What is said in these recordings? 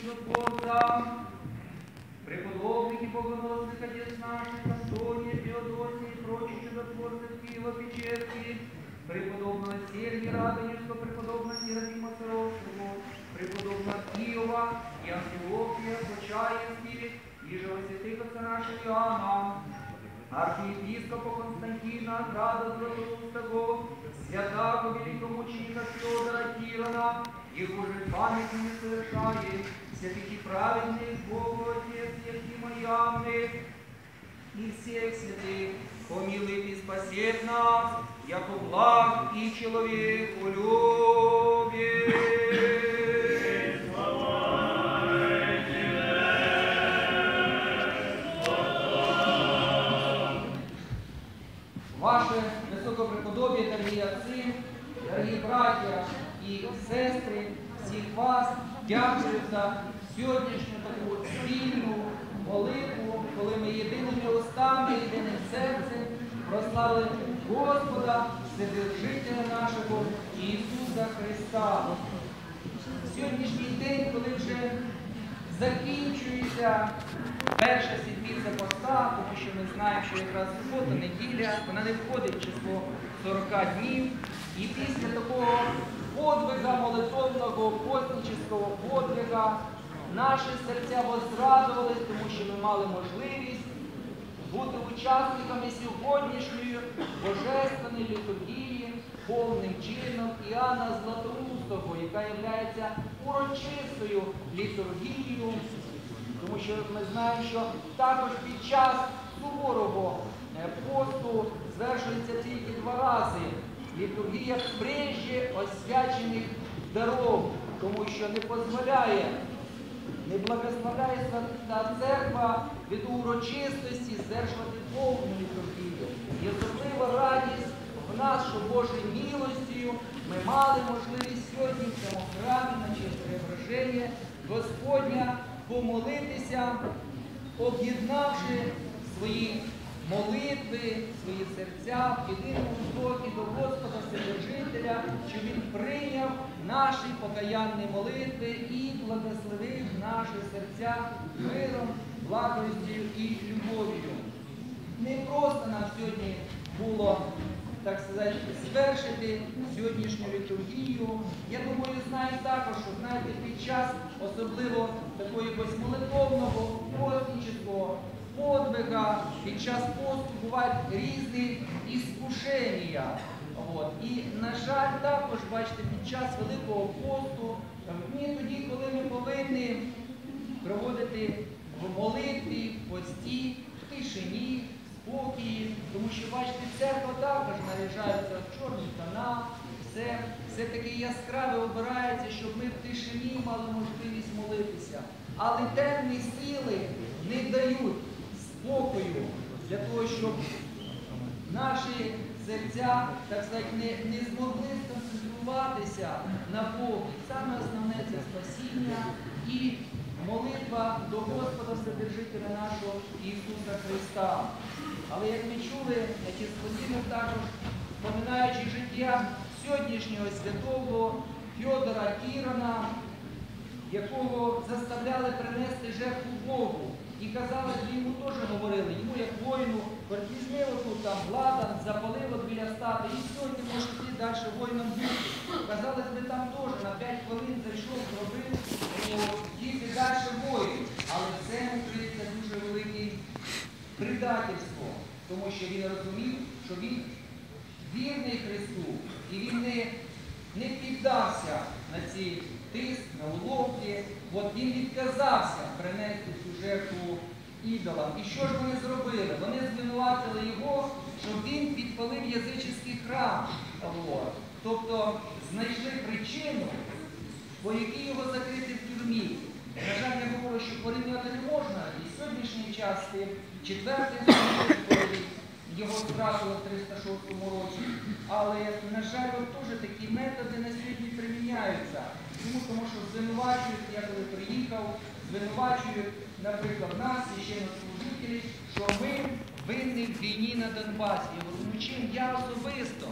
чудотворця, преподобники богоносных отец наших, Антония, Феодосия и прочих чудотворцев Киева Печерский, преподобного Сергия Радонежского, преподобного Серафима Саровского, преподобного Киева и Антиохия, Почаевский, и же святых отца нашего Иоанна, архиепископа Константина, Града Златоустого, святаго великомученика Федора Кирана, их уже память не совершает, святых и праведных Богу Отец Ефима и Анны, и всех святых, помилует и спасет нас, яко благ и человеку любит. Ваше високопреподобие, дорогі отці, дорогі браття і сестри, всіх вас дякую за сьогоднішню таку спільну молитву, коли ми єдиними устами, єдиним серцем прославили Господа, Вседержителя нашого Ісуса Христа. Сьогоднішній день, коли вже закінчується перша сідміця поста, тому що ми знаємо, що якраз субота, неділя, вона не входить в число 40 днів. І після такого подвига молитовного, постнического подвига, наші серця возрадувались, тому що ми мали можливість бути учасниками сьогоднішньої божественної літургії повним чином Іоанна Златоустого, яка є урочистою літургією, тому що ми знаємо, що також під час суворого е, посту звершується тільки два рази літургія прежде освячених даров, тому що не дозволяє не благословляє Свята Церква від урочистості звершувати повну літургію. І особлива радість в нас, що Божою милостю ми мали можливість сьогодні в цьому храмі на честь преображення Господня помолитися, об'єднавши свої молитви, свої серця в єдиному вдохі до Господа Вседержителя, що Він прийняв наші покаянні молитви і благословив наші серця миром, благостю і любов'ю. Не просто нам сьогодні було, так сказати, звершити сьогоднішню літургію. Я думаю, знаємо також, що знаєте, під час особливо такого якогось молитовного, постнічного подвига, під час посту бувають різні іскушення. От. І, на жаль, також, бачите, під час Великого посту, дні тоді, коли ми повинні проводити в молитві, в пості, в тишині, в спокій, тому що, бачите, церква також наряджається в чорні тона, все, все таке яскраве обирається, щоб ми в тишині мали можливість молитися. Але темні сили не дають спокою для того, щоб наші серця, так сказати, не, не змогли сконцентруватися на Богу. Саме основне це спасіння і молитва до Господа Вседержителя нашого Ісуса Христа. Але як ми чули, отець Владимир також, споминаючи життя сьогоднішнього святого Фьодора Кірана, якого заставляли принести жертву Богу. І казали, що йому теж говорили, йому як воїну, візьми отут там ладан, запалив от біля стати, і все, ти можеш йти далі воїном бути. Казали, ми там теж на 5 хвилин зайшов, зробив, і далі воїн. Але цьому криється дуже велике предательство, тому що він розумів, що він вірний Христу, і він не, не піддався на ці тиск, на уловки. От він відказався принести цю жертву ідолам. І що ж вони зробили? Вони звинуватили його, що він підпалив язичний храм. От. Тобто знайшли причину, по якій його закрити в тюрмі. На жаль, я говорю, що порівняти не можна. І сьогоднішній час тим четвертий його втратили в 306 році. Але, на жаль, теж такі методи на сьогодні приміняються. Чому? Тому що звинувачують, я коли приїхав, звинувачують, наприклад, нас, священнослужителі, що ми винні в війні на Донбасі. Я говорю, ну чим я особисто?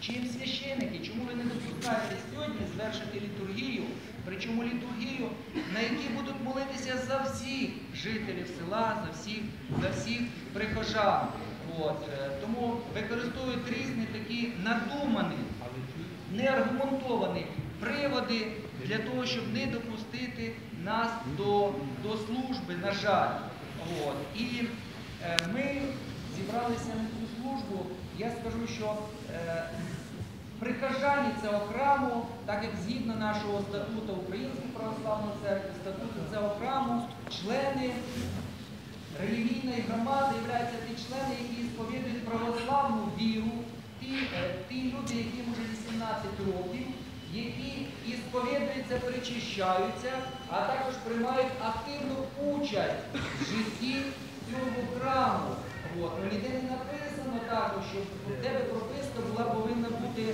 Чим священики? Чому ви не допускаєте сьогодні звершити літургію причому літургію, на якій будуть молитися за всіх жителів села, за всіх, за всіх прихожан. От, е, тому використовують різні такі надумані, неаргументовані приводи для того, щоб не допустити нас до, до служби, на жаль. От. І е, ми зібралися на цю службу. Я скажу, що е, прихожані цього храму, так як згідно нашого статуту Української православної церкви, статуту цього храму, члени релігійної громади являються ті члени, які сповідують православну віру, ті, е, ті люди, яким вже 18 років, які і сповідуються, причищаються, а також приймають активну участь в житті цього храму. От. Ну, ніде не написано також, що у тебе прописка була повинна бути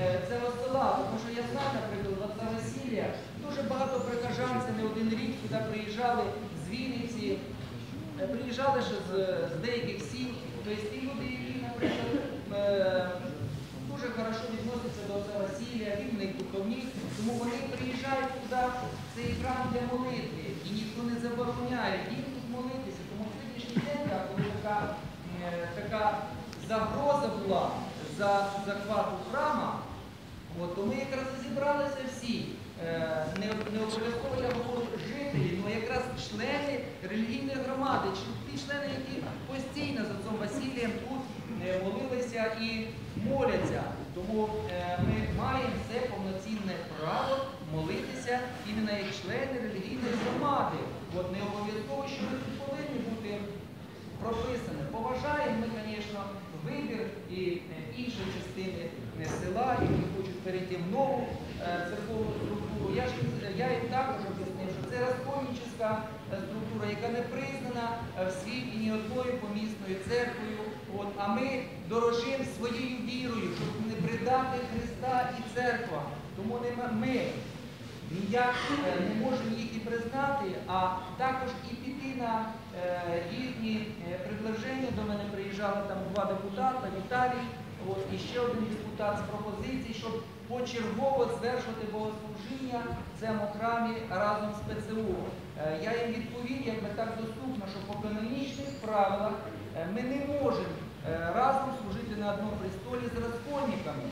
е, цього села. Тому що я знаю, наприклад, в отця дуже багато прихожан, це не один рік сюди приїжджали з Вінниці, Е, Приїжджали ще з, з деяких сіл, тобто ті люди, які, наприклад, е, дуже хорошо відносяться до отця Василія, він в них тому вони приїжджають туди, в цей храм для молитви, і ніхто не забороняє їм тут молитися. Тому в сьогоднішній день, коли така, е, така загроза була за захвату храма, От, то ми якраз зібралися всі. Е, Не, не обов'язково я говорю жителі, але якраз члени релігійної громади, ті члени, які постійно з отцом Василієм тут молилися і моляться. Тому е, ми маємо все повноцінне право молитися іменно як члени релігійної громади. От не обов'язково, що ми тут повинні бути прописане. Поважаємо ми, звісно, вибір і е, іншої частини е, села, які хочуть перейти в нову е, церковну структуру. Я ж я їм також об'яснив, що це е, структура, яка не признана е, в світі ні одною помісною церквою. От, а ми дорожимо своєю вірою, щоб не предати Христа і церква. Тому не ми ніяк е, не можемо їх і признати, а також і піти на е, їхні е, предложення. До мене приїжджали там два депутата, Віталій, от, і ще один депутат з пропозицій, щоб почергово звершувати богослужіння в цьому храмі разом з ПЦУ. Е, Я їм відповів, якби так доступно, що по канонічних правилах ми не можемо е, разом служити на одному престолі з розкольниками.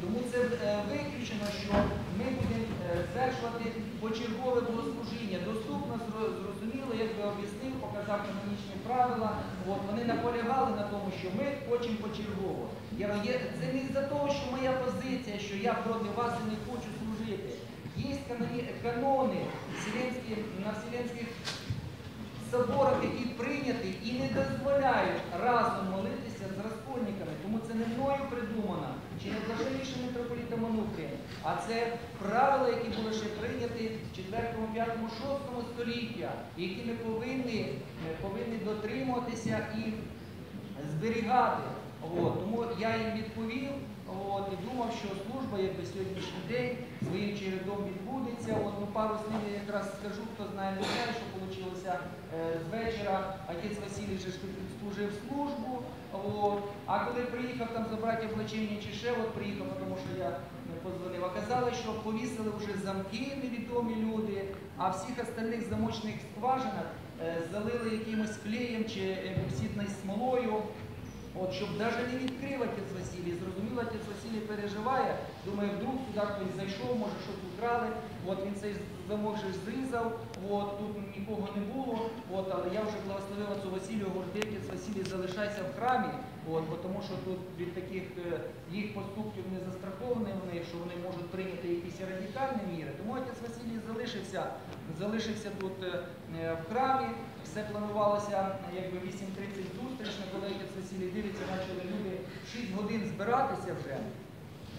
Тому це е, виключено, що ми будемо е, звершувати почергове богослужіння. Доступно, зрозуміло, як би об'яснив, показав канонічні правила. От, вони наполягали на тому, що ми хочемо почергово. Я, це не з-за того, що моя позиція, що я проти вас і не хочу служити. Є канони на вселенських соборах, які прийняті і не дозволяють разом молитися з розкольниками. Тому це не мною придумано, чи не блаженнішим митрополітом а це правила, які були ще прийняті в 4, 5, 6 століття, які ми повинні, повинні дотримуватися і зберігати. От, тому я їм відповів от, і думав, що служба якби сьогоднішній день своїм чередом відбудеться. От, ну, пару слів я якраз скажу, хто знає, не знає, що вийшло е, з вечора. Отець Василій же ж служив службу. От, а коли приїхав там забрати облачення чи ще от приїхав, тому що я позвонив, оказалось, що повісили вже замки невідомі люди, а всіх остальних замочних скважинах е, залили якимось клеєм чи епоксидною смолою. От, щоб навіть не відкрив отець Василій. Зрозуміло, отець Василій переживає, думає, вдруг сюди хтось зайшов, може щось украли. От він цей замок же зрізав, от, тут нікого не було. От, але я вже благословив отцю Василію, говорю, «Ти, отець Василій, залишайся в храмі, от, бо тому що тут від таких е, їх поступків не застраховані вони, що вони можуть прийняти якісь радикальні міри. Тому отець залишився, залишився тут е, е, в храмі. Все планувалося е, якби 8.30 зустріч, коли Василій дивиться, почали люди 6 годин збиратися вже.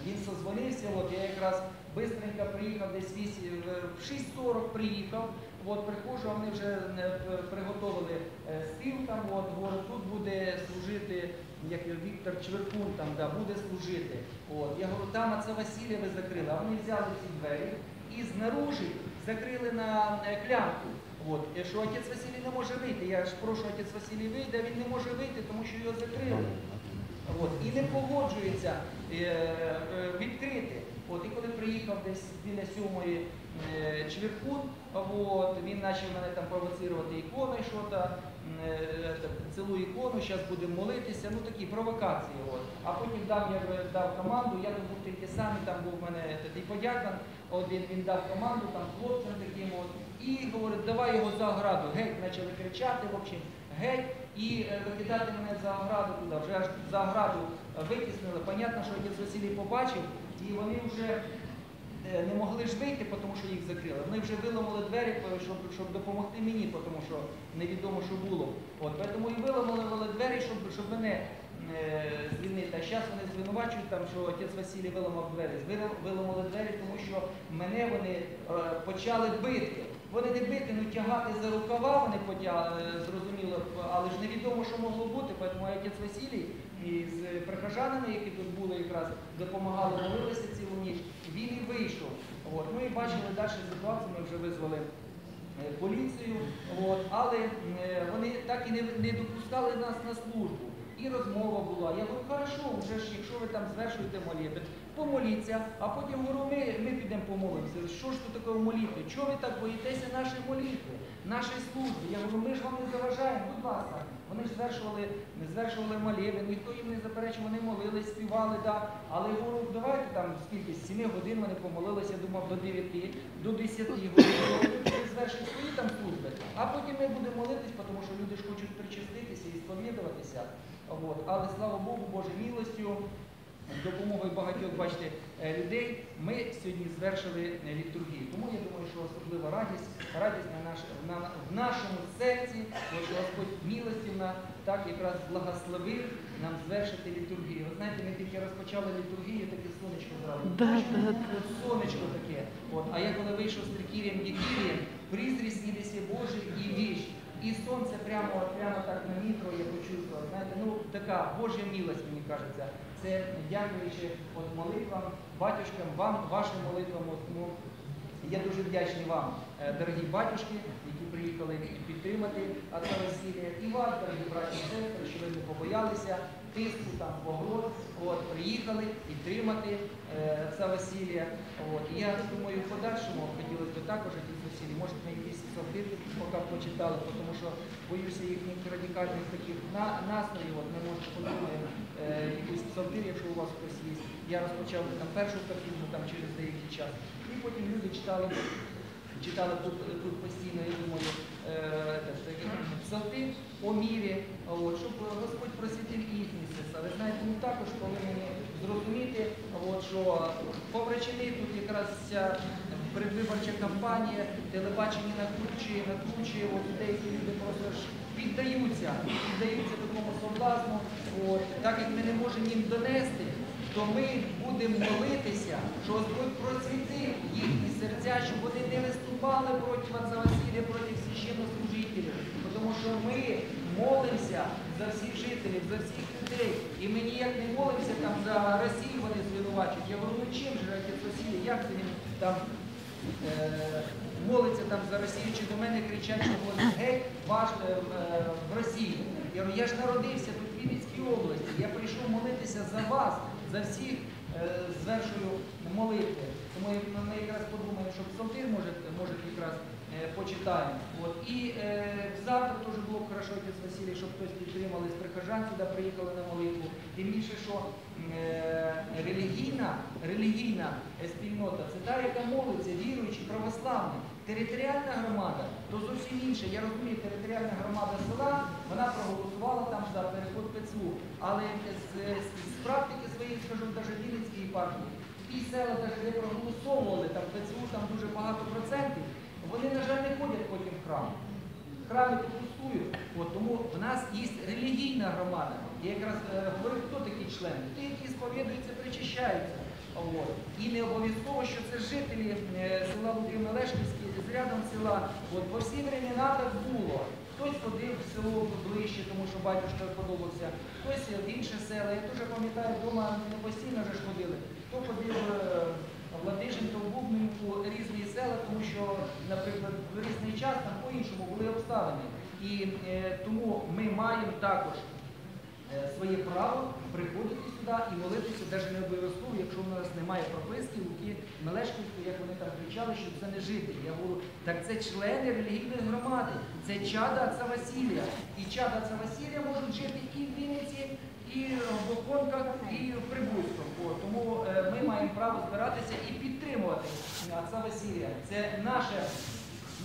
Він созвонився, от я якраз бистренько приїхав, десь 8, в 6.40 приїхав, от приходжу, вони вже е, п- приготовили е, стіл там, от, говорю, тут буде служити, як Віктор Чверкун там, да, буде служити. От, я говорю, там оце Василія ви закрили, а вони взяли ці двері і знаружи закрили на клянку. От, і що отець Василій не може вийти. Я ж прошу, отець Василій вийде, він не може вийти, тому що його закрили. От, і не погоджується е, е, відкрити. От, і коли приїхав десь біля сьомої е, Чвіркун, от, він почав мене там провоцирувати ікони, що то, е, так, цілу ікону, зараз будемо молитися, ну такі провокації. От. А потім дав, я дав команду, я тут був тільки сам, там був в мене такий подякан, один він дав команду, там хлопцям таким от, і говорить, давай його за ограду, геть, почали кричати, в общем, геть, і е, викидати мене за ограду туди, вже аж за ограду е, витіснили. Понятно, що отець Василій побачив, і вони вже е, не могли ж вийти, тому що їх закрили. Вони вже виламали двері, е, щоб, щоб допомогти мені, тому що невідомо, що було. От, тому і виламали двері, щоб, щоб мене е, звільнити. А зараз вони звинувачують, там, що отець Василій виламав двері. Вила- Виламали двері, тому що мене вони е, почали бити. Вони не бити, ну тягати за рукава вони потягли, зрозуміло, але ж невідомо, що могло бути. Тому отець Василій із прихожанами, які тут були якраз допомагали, молилися цілу ніч, він і вийшов. От. Ми бачили далі ситуацію, ми вже визвали е, поліцію, от, але е, вони так і не, не допускали нас на службу. І розмова була. Я говорю, хорошо, вже ж, якщо ви там звершуєте молитви, помоліться, а потім говорю, ми, ми підемо помолимося. Що ж тут таке молитви? Чого ви так боїтеся нашої молитви, нашої служби? Я говорю, ми ж вам не заважаємо, будь ласка. Вони ж звершували, звершували молитви, ніхто їм не заперечив, вони молились, співали, да. але я говорю, давайте там скільки, з 7 годин вони помолилися, я думав, до 9, до 10 годин, люди звершують свої там служби, а потім ми будемо молитись, тому що люди ж хочуть причаститися і сповідуватися. От. Але слава Богу, Божою милостю, допомогою багатьох, бачите, людей, ми сьогодні звершили е, літургію. Тому я думаю, що особлива радість, радість на наш, на, в нашому серці, що Господь милостів на так якраз благословив нам звершити літургію. Ви знаєте, ми тільки розпочали літургію, таке сонечко зразу. Да, да, да. Сонечко таке. От. А я коли вийшов з трикір'ям Дікір'ям, призрі Божий і віщ. І сонце прямо, прямо так на нітро я почувствував. Знаєте, ну така Божа милость, мені кажеться. Це дякуючи от молитвам, батюшкам, вам, вашим молитвам. От, ну, я дуже вдячний вам, е, дорогі батюшки, які приїхали підтримати Отця Василія. І вас, дорогі браті і сестри, що ви не побоялися тиску, там, погроз, от, приїхали підтримати е, Отця Василія. От. І я думаю, в подальшому хотілося б також може ми якісь псалтирки поки почитали, тому що боюся їхніх радикальних таких на, настроїв, от, ми може подумаємо е, якийсь псалтир, якщо у вас хтось є. Я розпочав там першу картину там через деякий час. І потім люди читали, читали тут, тут постійно, я думаю, е, е, псалти по мірі, от, щоб Господь просвітив їхні серця. Ви знаєте, ми також повинні зрозуміти, от, що поврачини тут якраз ця предвиборча кампанія, телебачення накручує, накручує, от деякі люди просто ж піддаються, піддаються такому соблазну. Так як ми не можемо їм донести, то ми будемо молитися, що Господь просвітив їхні серця, щоб вони не виступали проти Василія, проти священнослужителів. Тому що ми молимося за всіх жителів, за всіх людей. І ми ніяк не молимося там за Росію, вони звинувачують. Я говорю, ну чим же Василій, як це там молиться там за Росію, чи до мене кричать, що вони геть ваш е, е, в Росію. Я говорю, я ж народився тут в Вінницькій області. Я прийшов молитися за вас, за всіх е, звершую молитви. Тому ми- якраз подумаємо, що псалтир може, може якраз е, почитаємо. От. І е, завтра теж було б хорошо, отець Василій, щоб хтось підтримали з прихожан сюди приїхали на молитву. Тим більше, що е, релігійна, релігійна спільнота це та, яка молиться, віруючи, православна. Територіальна громада то зовсім інше. Я розумію, територіальна громада села, вона проголосувала там за переход ПЦУ. Але з, з, з практики своєї, скажу, навіть Вінницької партії, ті села, навіть не проголосовували там ПЦУ, там дуже багато процентів, вони, на жаль, не ходять потім в храм. Храми пустують. Тому в нас є релігійна громада. Я якраз е, говорю, хто такі члени? Ті, які сповідуються, причащаються. От. І не обов'язково, що це жителі е, села Луки-Мелешківське, з рядом села. От, по всі времена так було. Хтось ходив в село ближче, тому що батюшка подобався, хтось в інше села. Я дуже пам'ятаю, вдома не постійно вже ж ходили. Хто ходив е, в Ладижин, то в Бубнинку різні села, тому що, наприклад, в різний час там по-іншому були обставини. І е, тому ми маємо також своє право приходити сюди і молитися, навіть не обов'язково, якщо в нас немає прописки, Луки Мелешківської, як вони там кричали, щоб це не жити. Я говорю, так це члени релігійної громади, це чада отця Василія. І чада отця Василія можуть жити і в Вінниці, і в Бохонках, і в Прибузькому. Тому е, ми маємо право збиратися і підтримувати отця Василія. Це наше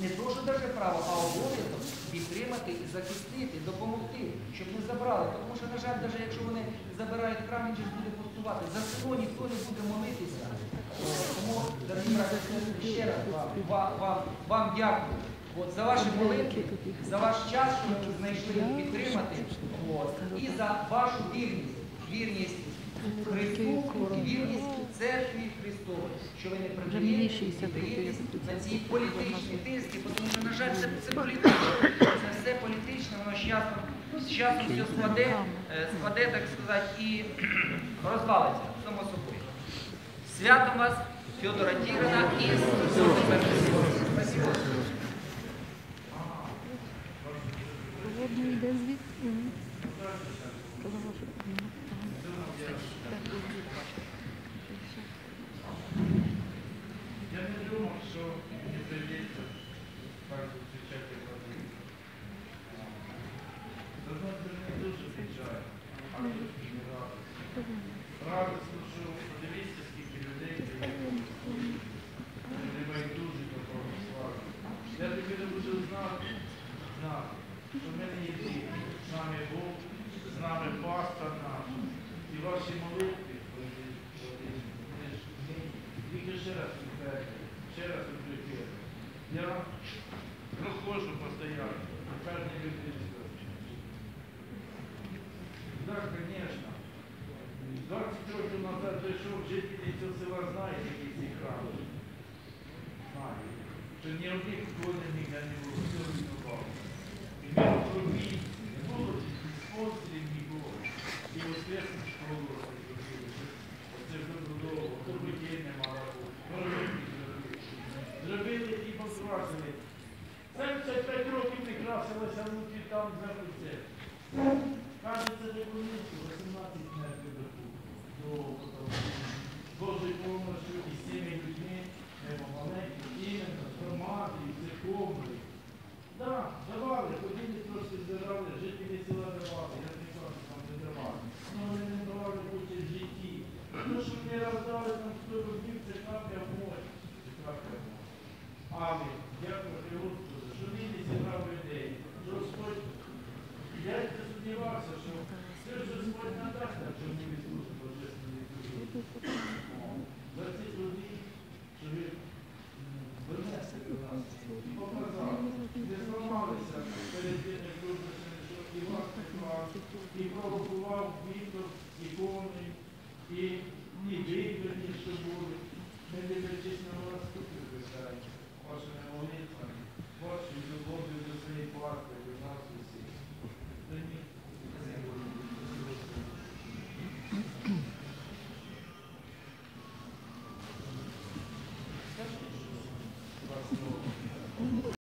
не то, що даже право, а обов'язок підтримати і захистити, допомогти, щоб не забрали. Тому що, на жаль, навіть якщо вони забирають храм, він же буде пустувати. За село ніхто не буде молитися. Тому, дорогі брати, ще раз вам, вам, вам, вам дякую. От, за ваші молитви, за ваш час, що ви знайшли підтримати, от, і за вашу вірність, вірність Христу і вірність церкві Христової, що ви не придаєте на ці політичні тиски, тому що, на жаль, це, це політично. Це все політичне, воно з часом, з часом все складе, е, складе, так сказати, і розвалиться, само собою. Святом вас, Федора Тіграна і Спасибо. Водний йде звідси. Я не думав, що мені прийдеться так зустрічати води. Знаєте, не дуже звичайно, а дуже не радий. Радісно, що подивіться, скільки людей не байдужі до православ'я. Я тобі не буду знати, знати, що в мене є діти, з нами Бог, з нами пастор наш. І ваші молитви, вони ж тільки ще раз підтвердили, ще раз укріпили. Я постійно, тепер не людинська. Так, звісно. 20 років назад прийшов жителі цього села какие які ці храми. ни Що ні одних не ніде не було,